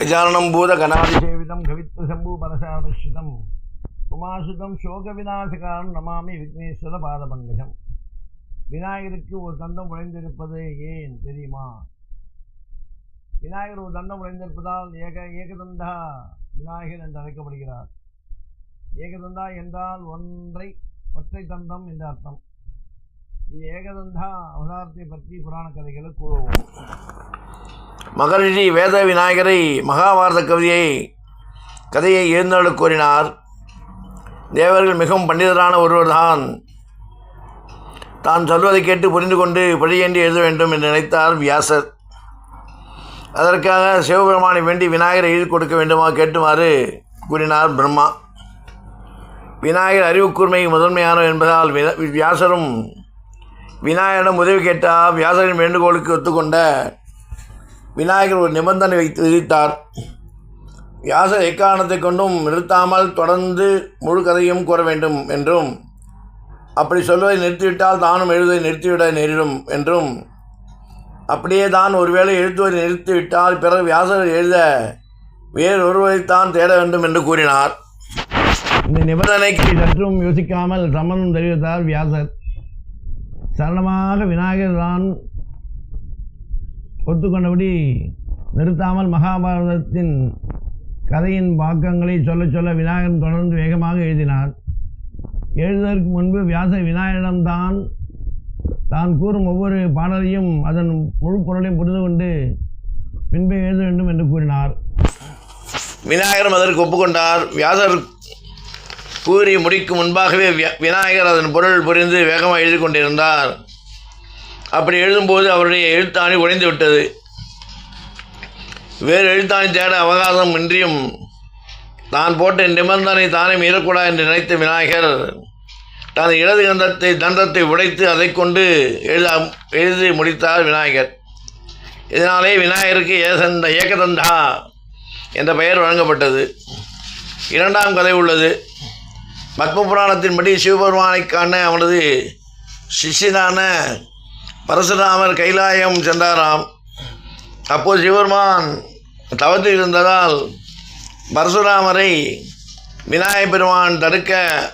கஜானம் பூத கணாதிசேவிதம் கவித்வ சம்பு பரசாபஸ்விதம் உமாசுதம் சோக விநாசகாரம் நமாமி விக்னேஸ்வர பாதபங்கஜம் விநாயகருக்கு ஒரு தண்டம் உழைந்திருப்பது ஏன் தெரியுமா? விநாயகர் ஒரு தண்டம் உழைந்திருப்பதால் ஏக ஏகதந்தா விநாயகர் என்று அழைக்கப்படுகிறார். ஏகதந்தா என்றால் ஒன்றை ஒற்றை தந்தம் என்று அர்த்தம். இது ஏகதந்தா அவதாரத்தை பற்றி புராண கதைகளை கூறுவோம். மகரிஷி வேத விநாயகரை மகாபாரத கவிதையை கதையை எழுந்தருள் கூறினார். தேவர்கள் மிகவும் பண்டிதரான ஒருவர்தான். தான் சொல்வதை கேட்டு புரிந்து கொண்டு பழியேண்டி எழுத வேண்டும் என்று நினைத்தார் வியாசர். அதற்காக சிவபெருமானை வேண்டி விநாயகரை எழுதி கொடுக்க வேண்டுமா கேட்டுமாறு கூறினார் பிரம்மா. விநாயகர் அறிவுக்கூர்மை முதன்மையானவர் என்பதால் வியாசரும் விநாயகரிடம் உதவி கேட்டால் வியாசரின் வேண்டுகோளுக்கு ஒத்துக்கொண்ட விநாயகர் ஒரு நிபந்தனை வைத்து விதித்தார். வியாசர் எக்காரணத்தை கொண்டும் நிறுத்தாமல் தொடர்ந்து முழு கதையும் கூற வேண்டும் என்றும் அப்படி சொல்வதை நிறுத்திவிட்டால் தானும் எழுதுவதை நிறுத்திவிட நேரிடும் என்றும் அப்படியே தான் ஒருவேளை எழுத்துவதை நிறுத்திவிட்டால் பிறகு வியாசர் எழுத வேறொருவரைத்தான் தேட வேண்டும் என்று கூறினார். இந்த நிபந்தனைக்கு சற்றும் யோசிக்காமல் சம்மந்தம் தெரிவித்தார் வியாசர். சரளமாக விநாயகர் தான் ஒத்துக்கொண்டபடி நிறுத்தாமல் மகாபாரதத்தின் கதையின் பாக்கங்களை சொல்ல சொல்ல விநாயகன் தொடர்ந்து வேகமாக எழுதினார். எழுதுவதற்கு முன்பு வியாச விநாயகனம்தான் தான் கூறும் ஒவ்வொரு பாடலையும் அதன் முழு பொருளையும் புரிந்து கொண்டு பின்பே எழுத வேண்டும் என்று கூறினார். விநாயகரும் அதற்கு ஒப்புக்கொண்டார். வியாசர் கூறி முடிக்கும் முன்பாகவே வியா- விநாயகர் அதன் பொருள் புரிந்து வேகமாக எழுதி கொண்டிருந்தார். அப்படி எழுதும்போது அவருடைய எழுத்தாணி உடைந்து விட்டது. வேறு எழுத்தாணி தேட அவகாசம் இன்றியும் தான் போட்ட நிபந்தனை தானே மீறக்கூடாது என்று நினைத்த விநாயகர் தனது இடது கந்தத்தை தந்தத்தை உடைத்து அதை கொண்டு எழுத எழுதி முடித்தார் விநாயகர். இதனாலே விநாயகருக்கு ஏசந்த ஏகதந்தா என்ற பெயர் வழங்கப்பட்டது. இரண்டாம் கதை உள்ளது. பத்ம புராணத்தின்படி சிவபெருமானை அவனது சிஷ்யனான பரசுராமர் கைலாயம் சென்றாராம். அப்போது சிவருமான் தவத்தில் இருந்ததால் பரசுராமரை விநாயகப் பெருமான் தடுக்க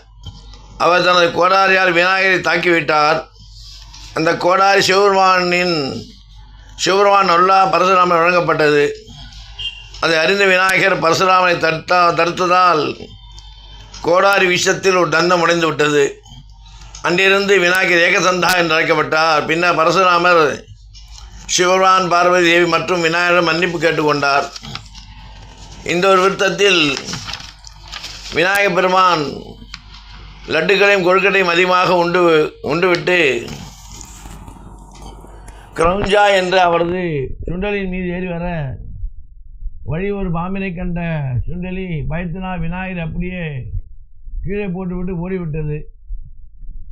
அவர் தனது கோடாரியால் விநாயகரை தாக்கிவிட்டார். அந்த கோடாரி சிவபெருமானின் சிவபெருமான் நல்லா பரசுராமர் வழங்கப்பட்டது. அதை அறிந்த விநாயகர் பரசுராமனை தடுத்தா தடுத்ததால் கோடாரி விஷத்தில் ஒரு தந்தம் உடைந்து விட்டது. அன்றிருந்து விநாயகர் ஏகசந்தா என்று அழைக்கப்பட்டார். பின்னர் பரசுராமர் சிவபெருமான் பார்வதி தேவி மற்றும் விநாயகர் மன்னிப்பு கேட்டுக்கொண்டார் இந்த ஒரு விருத்தத்தில் விநாயகர் பெருமான் லட்டுக்களையும் கொழுக்கட்டையும் அதிகமாக உண்டு உண்டுவிட்டு கிரௌஞ்சா என்ற அவரது சுண்டலின் மீது ஏறி வர வழி ஒரு பாம்பினை கண்ட சுண்டலி பயத்தினால் விநாயகர் அப்படியே கீழே போட்டுவிட்டு ஓடிவிட்டது.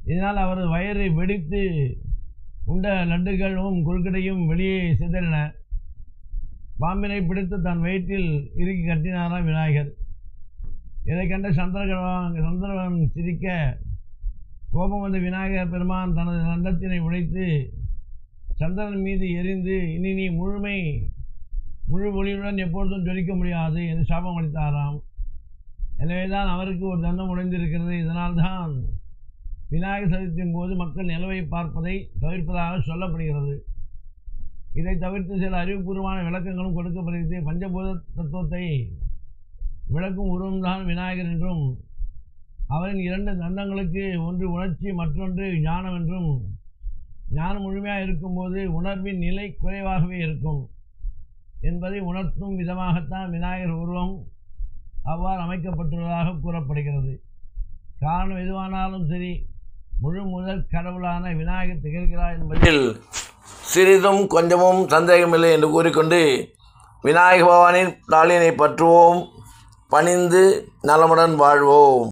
இதனால் அவரது வயரை வெடித்து உண்ட லட்டுகளும் குறுக்கடையும் வெளியே சிதறின. பாம்பினை பிடித்து தன் வயிற்றில் இறுக்கி கட்டினாராம் விநாயகர். இதை கண்ட சந்திரகணவன் சந்திரவன் சிரிக்க கோபம் வந்த விநாயகர் பெருமான் தனது தண்டத்தினை உடைத்து சந்திரன் மீது எரிந்து இனி நீ முழுமை முழு ஒளியுடன் எப்பொழுதும் ஜொலிக்க முடியாது என்று சாபம் அளித்தாராம் எனவேதான் அவருக்கு ஒரு தண்டம் உடைந்திருக்கிறது. இதனால்தான் விநாயகர் சதுர்த்தியின் போது மக்கள் நிலவை பார்ப்பதை தவிர்ப்பதாக சொல்லப்படுகிறது. இதை தவிர்த்து சில அறிவுபூர்வமான விளக்கங்களும் கொடுக்கப்படுகிறது. பஞ்சபூத தத்துவத்தை விளக்கும் உருவம்தான் விநாயகர் என்றும் அவரின் இரண்டு தந்தங்களுக்கு ஒன்று உணர்ச்சி மற்றொன்று ஞானம் என்றும் ஞானம் முழுமையாக இருக்கும்போது உணர்வின் நிலை குறைவாகவே இருக்கும் என்பதை உணர்த்தும் விதமாகத்தான் விநாயகர் உருவம் அவ்வாறு அமைக்கப்பட்டுள்ளதாக கூறப்படுகிறது. காரணம் எதுவானாலும் சரி முழு முதல் கடவுளான விநாயகர் திகழ்கிறார் என்பதில் சிறிதும் கொஞ்சமும் சந்தேகமில்லை என்று கூறிக்கொண்டு விநாயக பகவானின் தாளினை பற்றுவோம் பணிந்து நலமுடன் வாழ்வோம்.